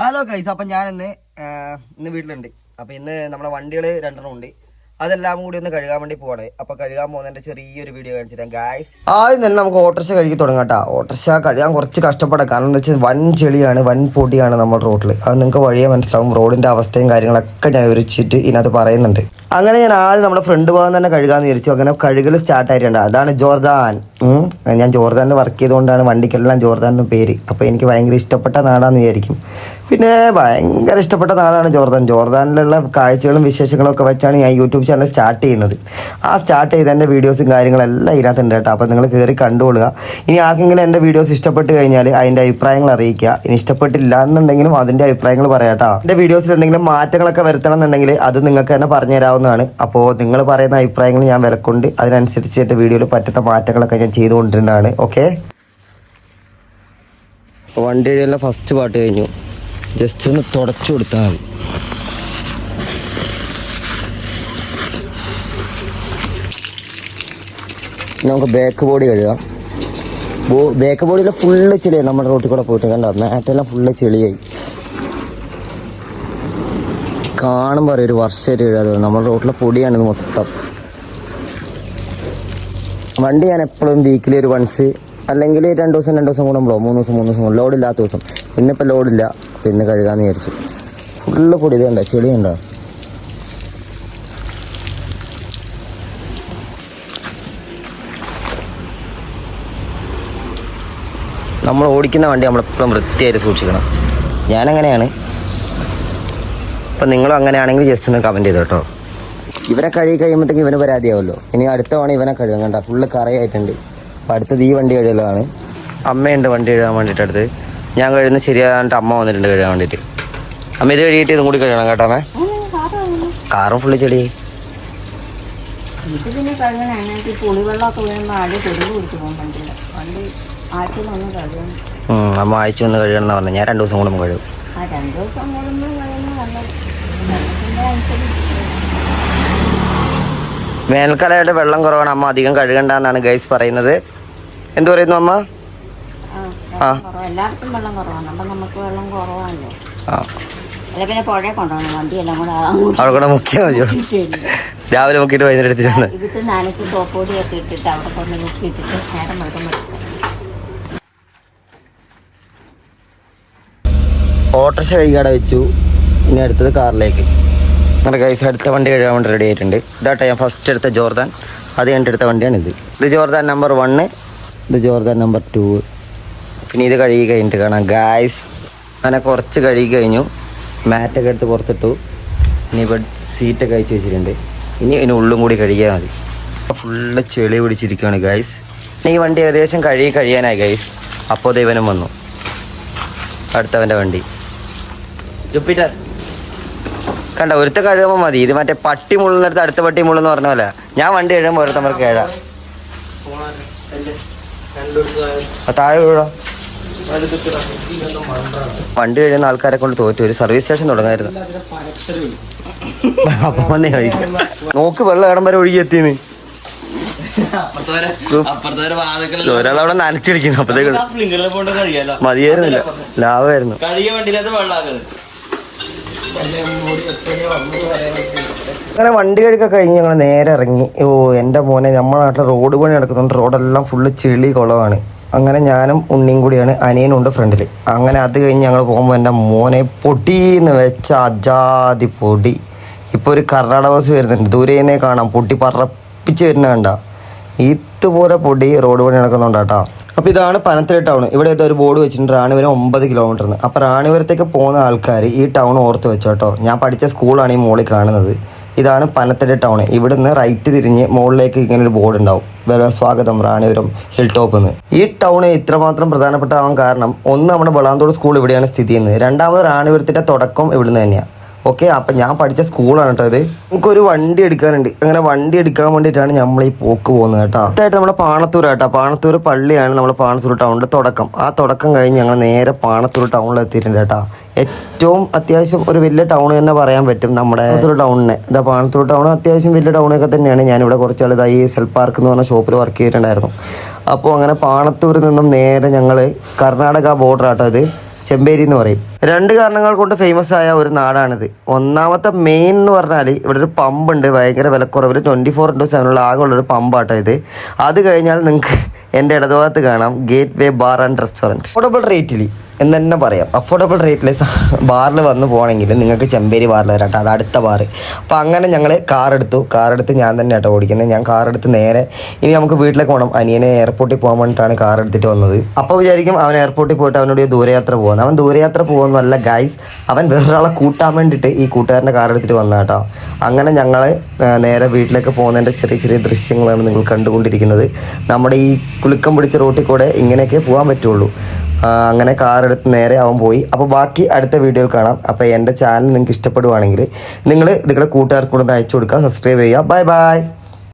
Hello guys അപ്പം ഞാൻ ഇന്ന് ഇന്ന് വീട്ടിലുണ്ട്. അപ്പം ഇന്ന് നമ്മുടെ വണ്ടികൾ രണ്ടെണ്ണം ഉണ്ട്. അതെല്ലാം കൂടി ഒന്ന് കഴുകാൻ വേണ്ടി പോവാണ്. അപ്പം കഴുകാൻ പോകുന്നതിന്റെ ചെറിയൊരു വീഡിയോ കാണിച്ചിട്ടാണ് ഗായ്സ് ആദ്യം തന്നെ നമുക്ക് ഓട്ടർഷ കഴുകി തുടങ്ങാം കേട്ടോ. ഓട്ടർഷ കഴുകാൻ കുറച്ച് കഷ്ടപ്പെടാം. കാരണം എന്താ വെച്ചാൽ വൻ ചെളിയാണ് വൻ പൊടിയാണ് നമ്മുടെ റോഡിൽ അത് നിങ്ങൾക്ക് വഴിയെ മനസ്സിലാവും. റോഡിന്റെ അവസ്ഥയും കാര്യങ്ങളൊക്കെ ഞാൻ വിവരിച്ചിട്ട് ഇതിനകത്ത് പറയുന്നുണ്ട്. അങ്ങനെ ഞാൻ ആദ്യം നമ്മുടെ ഫ്രണ്ട് ഭാഗം തന്നെ കഴുകാന്ന് വിചാരിച്ചു. അങ്ങനെ കഴുകൽ സ്റ്റാർട്ട് ആയിട്ടുണ്ട്. അതാണ് ജോർദാൻ. ഞാൻ ജോർദാനിൽ വർക്ക് ചെയ്തുകൊണ്ടാണ് വണ്ടിക്കെല്ലാം ജോർദാൻ പേര്. അപ്പോൾ എനിക്ക് ഭയങ്കര ഇഷ്ടപ്പെട്ട നാടാന്ന് വിചാരിക്കും. പിന്നെ ഭയങ്കര ഇഷ്ടപ്പെട്ട നാടാണ് ജോർദാൻ. ജോർദാനിലുള്ള കാഴ്ചകളും വിശേഷങ്ങളും ഒക്കെ വെച്ചാണ് ഞാൻ യൂട്യൂബ് ചാനൽ സ്റ്റാർട്ട് ചെയ്യുന്നത്. ആ സ്റ്റാർട്ട് ചെയ്ത എന്റെ വീഡിയോസും കാര്യങ്ങളെല്ലാം ഇതിനകത്തുണ്ട് കേട്ടോ. അപ്പോൾ നിങ്ങൾ കയറി കണ്ടുകൊള്ളുക. ഇനി ആർക്കെങ്കിലും എന്റെ വീഡിയോസ് ഇഷ്ടപ്പെട്ട് കഴിഞ്ഞാൽ അതിന്റെ അഭിപ്രായങ്ങൾ അറിയിക്കുക. ഇനി ഇഷ്ടപ്പെട്ടില്ല എന്നുണ്ടെങ്കിലും അതിന്റെ അഭിപ്രായങ്ങൾ പറയാട്ടോ എന്റെ വീഡിയോസിൽ എന്തെങ്കിലും മാറ്റങ്ങളൊക്കെ വരുത്തണം എന്നുണ്ടെങ്കിൽ അത് നിങ്ങൾക്ക് തന്നെ പറഞ്ഞു തരാവുന്നതാണ് അപ്പോൾ നിങ്ങൾ പറയുന്ന അഭിപ്രായങ്ങൾ ഞാൻ വിലക്കൊണ്ട് അതിനനുസരിച്ച് എന്റെ വീഡിയോയിൽ പറ്റുന്ന മാറ്റങ്ങളൊക്കെ ഞാൻ ചെയ്തുകൊണ്ടിരുന്നതാണ്. ഓക്കെ വണ്ടി ഫസ്റ്റ് പാട്ട് കഴിഞ്ഞു. ജസ്റ്റ് ഒന്ന് തുടച്ചു കൊടുത്താൽ മതി. നമുക്ക് ബാക്ക് ബോഡി കഴുകാം. ബാക്ക് ബോഡിയിലെ ഫുള്ള് ചെളിയായി. നമ്മുടെ റോട്ടിൽ കൂടെ പോയിട്ട് കണ്ടോ? മാറ്റെല്ലാം ഫുള്ള് ചെളിയായി. കാണുമ്പോൾ അറിയാം ഒരു വർഷമായിട്ട് കഴുകാതെ നമ്മുടെ റോട്ടിലെ പൊടിയാണിത് മൊത്തം. വണ്ടി ഞാൻ എപ്പോഴും വീക്കിലി ഒരു വൺസ് അല്ലെങ്കിൽ രണ്ട് ദിവസം രണ്ട് ദിവസം കൂടുമ്പോഴോ മൂന്ന് ദിവസം മൂന്ന് ദിവസം ലോഡ് ലോഡില്ലാത്ത ദിവസം. ഇന്നിപ്പോൾ ലോഡില്ല പിന്നെ കഴുകാമെന്ന് വിചാരിച്ചു. ഫുള്ള് പൊടി ചെളി ഉണ്ടോ നമ്മൾ ഓടിക്കുന്ന വണ്ടി നമ്മളെപ്പോഴും വൃത്തിയായിട്ട് സൂക്ഷിക്കണം. ഞാനങ്ങനെയാണ്. അപ്പം നിങ്ങളും അങ്ങനെയാണെങ്കിൽ ജസ്റ്റ് ഒന്ന് കമന്റ് ചെയ്തു കേട്ടോ. ഇവനെ കഴുകി കഴിയുമ്പോഴത്തേക്ക് ഇവന് പരാതിയാവുമല്ലോ ഇനി അടുത്ത തവണ ഇവനെ കഴുകാൻ കണ്ട ഫുള്ള് കറയായിട്ടുണ്ട്. അപ്പം അടുത്തത് ഈ വണ്ടി കഴുകലാണ് അമ്മയുണ്ട് വണ്ടി കഴുകാൻ വേണ്ടിയിട്ട് അടുത്ത്. ഞാൻ കഴിയുന്ന ശരിയാകാണ്ട് അമ്മ വന്നിട്ടുണ്ട് കഴുകാൻ വേണ്ടിയിട്ട്. അമ്മ ഇത് കഴുകിയിട്ട് ഇതും കൂടി കഴുകണം കേട്ടോ അമ്മേ. കാറും ഫുള്ള് ചെടി. ഇത് പിന്നെ കഴുകണം അതിനകത്ത് ഈ പുളിവെള്ളമൊക്കെ വീഴുമ്പോൾ ആദ്യം തെളിവ് പിടിച്ച് പോകാൻ പറ്റില്ല. പണ്ട് ആഴ്ചയിലൊന്നും കഴുകണം. അമ്മ ആഴ്ച വന്ന് കഴുകണം എന്ന് പറഞ്ഞു ഞാൻ രണ്ട് ദിവസം കൂടുമ്പോൾ കഴുകും. ആ രണ്ട് ദിവസം കൂടുമ്പോൾ വേനൽക്കാലമായിട്ട് വെള്ളം കുറവാണ്. അമ്മ അധികം കഴുകണ്ടെന്നാണ് ഗൈസ് പറയുന്നത്. എന്ത് പറയുന്നു അമ്മ? ആ വെള്ളം കുറവ്. എല്ലായിടത്തും വെള്ളം കുറവാണ് അപ്പം നമുക്ക് വെള്ളം കുറവാണല്ലോ പിന്നെ പുഴയെ കൊണ്ടുപോകണം. വണ്ടിയെല്ലാം കൂടെ അങ്ങോട്ട് അവിടെ കൂടെ മുക്കിയാൽ മതിയോ? രാവിലെ മുക്കിയിട്ട് വൈകുന്നേരം എടുത്തിട്ടുണ്ട് ഇതിട്ട് നനച്ച് സോപ്പൊടിയൊക്കെ ഇട്ടിട്ട് അവിടെ കൊണ്ട് മുക്കി ഇട്ടിട്ട് നേരം വെള്ളം ഓട്ടർഷ കഴുകാടെ വെച്ചു. ഇനി അടുത്തത് കാറിലേക്ക്. അങ്ങനെ ഗൈസ് അടുത്ത വണ്ടി കഴുകാൻ വേണ്ടി റെഡി ആയിട്ടുണ്ട്. ഇതാട്ടെ ഞാൻ ഫസ്റ്റ് എടുത്ത ജോർദാൻ. അത് കഴിഞ്ഞിട്ട് എടുത്ത വണ്ടിയാണ് ഇത് ഇത് ജോർദാൻ നമ്പർ വണ്ണ് ഇത് ജോർദാൻ നമ്പർ ടു. പിന്നെ ഇത് കഴുകി കഴിഞ്ഞിട്ട് കാണാം. ഗായ്സ് അങ്ങനെ കുറച്ച് കഴുകി കഴിഞ്ഞു. മാറ്റൊക്കെ എടുത്ത് പുറത്തിട്ടു. ഇനി ബെഡ് സീറ്റൊക്കെ അയച്ചു വെച്ചിട്ടുണ്ട്. ഇനി ഇതിന് ഉള്ളും കൂടി കഴുകിയാൽ മതി. ഫുള്ള് ചെളി പിടിച്ചിരിക്കുകയാണ് ഗൈസ് ഈ വണ്ടി ഏകദേശം കഴുകി കഴിയാനായി ഗൈസ് അപ്പോൾ ദൈവനും വന്നു. അടുത്തവന്റെ വണ്ടി. ജുപ്പിറ്റർ. കണ്ട ഒരുത്ത കഴുകുമ്പോൾ മതി. ഇത് മറ്റേ പട്ടി മുള്ളുന്നിടത്ത് അടുത്ത പട്ടി മുള്ളെന്ന് പറഞ്ഞ പോലെ. ഞാൻ വണ്ടി കഴുകുമ്പോൾ ഓരോരുത്തവർക്ക് കേഴ താഴെ വണ്ടി കഴിയുന്ന ആൾക്കാരെ കൊണ്ട് തോറ്റു. ഒരു സർവീസ് സ്റ്റേഷൻ തുടങ്ങായിരുന്നു. അപ്പൊ വന്നേ നോക്ക് വെള്ളം ഇടം വരെ ഒഴുകി എത്തിന്ന് ഒരാളവിടെ നനച്ചിടിക്കുന്നു അപ്പത്തേക്ക് മതിയായിരുന്നില്ല. ലാഭമായിരുന്നു. അങ്ങനെ വണ്ടി കഴുകൊക്കെ കഴിഞ്ഞ് ഞങ്ങൾ നേരെ ഇറങ്ങി. ഓ എന്റെ മോനെ നമ്മുടെ നാട്ടിൽ റോഡ് പണി നടക്കുന്നുണ്ട്. റോഡെല്ലാം ഫുള്ള് ചെളി കുളമാണ് അങ്ങനെ ഞാനും ഉണ്ണിയും കൂടിയാണ് അനിയനും ഉണ്ട് ഫ്രണ്ടിൽ അങ്ങനെ അത് കഴിഞ്ഞ് ഞങ്ങൾ പോകുമ്പോൾ എന്റെ മോനെ പൊട്ടിന്ന് വെച്ച അജാതി പൊടി. ഇപ്പോൾ ഒരു കർണാടക ബസ് വരുന്നുണ്ട്. ദൂരെ നിന്നേ കാണാം. പൊട്ടി പറപ്പിച്ച് വരുന്ന കണ്ട. ഇതുപോലെ പൊടി റോഡ് പണി നടക്കുന്നുണ്ട് കേട്ടോ അപ്പോൾ ഇതാണ് പനത്തിലെ ടൗൺ. ഇവിടെ ഏതോ ഒരു ബോർഡ് വെച്ചിട്ടുണ്ട് റാണിപുരം ഒമ്പത് കിലോമീറ്ററിന്. അപ്പോൾ റാണിപുരത്തേക്ക് പോകുന്ന ആൾക്കാർ ഈ ടൗൺ ഓർത്ത് വെച്ചോട്ടോ ഞാൻ പഠിച്ച സ്കൂളാണ് ഈ മോളിൽ കാണുന്നത്. ഇതാണ് പനത്തിലെ ടൗൺ. ഇവിടുന്ന് റൈറ്റ് തിരിഞ്ഞ് മുകളിലേക്ക് ഇങ്ങനെ ഒരു ബോർഡ് ഉണ്ടാവും. വേറെ സ്വാഗതം റാണിപുരം ഹിൽ ടോപ്പ് എന്ന് ഈ ടൗൺ ഇത്രമാത്രം പ്രധാനപ്പെട്ടാവാൻ കാരണം ഒന്ന് നമ്മുടെ ബളാന്തോട് സ്കൂൾ ഇവിടെയാണ് സ്ഥിതി ചെയ്യുന്നത്. രണ്ടാമത് റാണിപുരത്തിന്റെ തുടക്കം ഇവിടുന്ന് തന്നെയാണ് ഓക്കെ അപ്പം ഞാൻ പഠിച്ച സ്കൂളാണ് കേട്ടോ ഇത്. നമുക്കൊരു വണ്ടി എടുക്കാനുണ്ട്. അങ്ങനെ വണ്ടി എടുക്കാൻ വേണ്ടിയിട്ടാണ് നമ്മൾ ഈ പോക്ക് പോകുന്നത് കേട്ടോ. അടുത്തായിട്ട് നമ്മുടെ പാണത്തൂർ കേട്ടോ. പാണത്തൂർ പള്ളിയാണ് നമ്മുടെ പാണത്തൂർ ടൗണിന്റെ തുടക്കം. ആ തുടക്കം കഴിഞ്ഞ് ഞങ്ങൾ നേരെ പാണത്തൂർ ടൗണിൽ എത്തിയിട്ടുണ്ട് കേട്ടോ. ഏറ്റവും അത്യാവശ്യം ഒരു വലിയ ടൗൺ തന്നെ പറയാൻ പറ്റും നമ്മുടെ പാണത്തൂർ ടൗണിനെ. ഇതാ പാണത്തൂർ ടൗൺ അത്യാവശ്യം വലിയ ടൗണൊക്കെ തന്നെയാണ്. ഞാനിവിടെ കുറച്ച് ആൾ ഇതായി സെൽ പാർക്ക് എന്ന് പറഞ്ഞ ഷോപ്പിൽ വർക്ക് ചെയ്തിട്ടുണ്ടായിരുന്നു. അപ്പോൾ അങ്ങനെ പാണത്തൂരിൽ നിന്നും നേരെ ഞങ്ങൾ കർണാടക ബോർഡർ ആട്ടോ ഇത്. ചെമ്പേരി എന്ന് പറയും. രണ്ട് കാരണങ്ങൾ കൊണ്ട് ഫേമസ് ആയ ഒരു നാടാണിത്. ഒന്നാമത്തെ മെയിൻ എന്ന് പറഞ്ഞാൽ ഇവിടെ ഒരു പമ്പുണ്ട്. ഭയങ്കര വിലക്കുറവിൽ ട്വന്റി ഫോർ ഇന്റു സെവനുള്ള ആകെ ഉള്ളൊരു പമ്പാട്ടോ ഇത്. അത് കഴിഞ്ഞാൽ നിങ്ങൾക്ക് എന്റെ ഇടതുഭാഗത്ത് കാണാം. Gateway bar and restaurant affordable റേറ്റിൽ എന്ന് തന്നെ പറയാം. അഫോർഡബിൾ റേറ്റിൽ ബാറിൽ വന്ന് പോകണമെങ്കിൽ നിങ്ങൾക്ക് ചെമ്പേരി ബാറിൽ വരാം കേട്ടോ അത് അടുത്ത ബാറ് അപ്പോൾ അങ്ങനെ ഞങ്ങൾ കാർ എടുത്തു. കാർ എടുത്ത് ഞാൻ തന്നെ കേട്ടോ ഓടിക്കുന്നത്. ഞാൻ കാർ എടുത്ത് നേരെ ഇനി നമുക്ക് വീട്ടിലേക്ക് പോകണം അനിയനെ എയർപോർട്ടിൽ പോകാൻ വേണ്ടിയിട്ടാണ് കാർ എടുത്തിട്ട് വന്നത്. അപ്പോൾ വിചാരിക്കും അവൻ എയർപോർട്ടിൽ പോയിട്ട് അവനോട് ദൂരയാത്ര പോകുന്നത് അവൻ ദൂരയാത്ര പോകുന്നതല്ല ഗൈസ് അവൻ വേറൊരാളെ കൂട്ടാൻ വേണ്ടിയിട്ട് ഈ കൂട്ടുകാരന്റെ കാർ എടുത്തിട്ട് വന്ന കേട്ടോ അങ്ങനെ ഞങ്ങൾ നേരെ വീട്ടിലേക്ക് പോകുന്നതിന്റെ ചെറിയ ചെറിയ ദൃശ്യങ്ങളാണ് നിങ്ങൾ കണ്ടുകൊണ്ടിരിക്കുന്നത്. നമ്മുടെ ഈ കുലുക്കം പിടിച്ച റോട്ടിൽ കൂടെ ഇങ്ങനെയൊക്കെ പോകാൻ പറ്റുള്ളൂ. അങ്ങനെ കാർ എടുത്ത് നേരെ അവൻ പോയി. അപ്പോൾ ബാക്കി അടുത്ത വീഡിയോയിൽ കാണാം. അപ്പോൾ എന്റെ ചാനൽ നിങ്ങൾക്ക് ഇഷ്ടപ്പെടുവാണെങ്കിൽ നിങ്ങൾ നിങ്ങളുടെ കൂട്ടുകാർക്ക് കൂടെ ഒന്ന് അയച്ചു കൊടുക്കുക സബ്സ്ക്രൈബ് ചെയ്യുക. Bye bye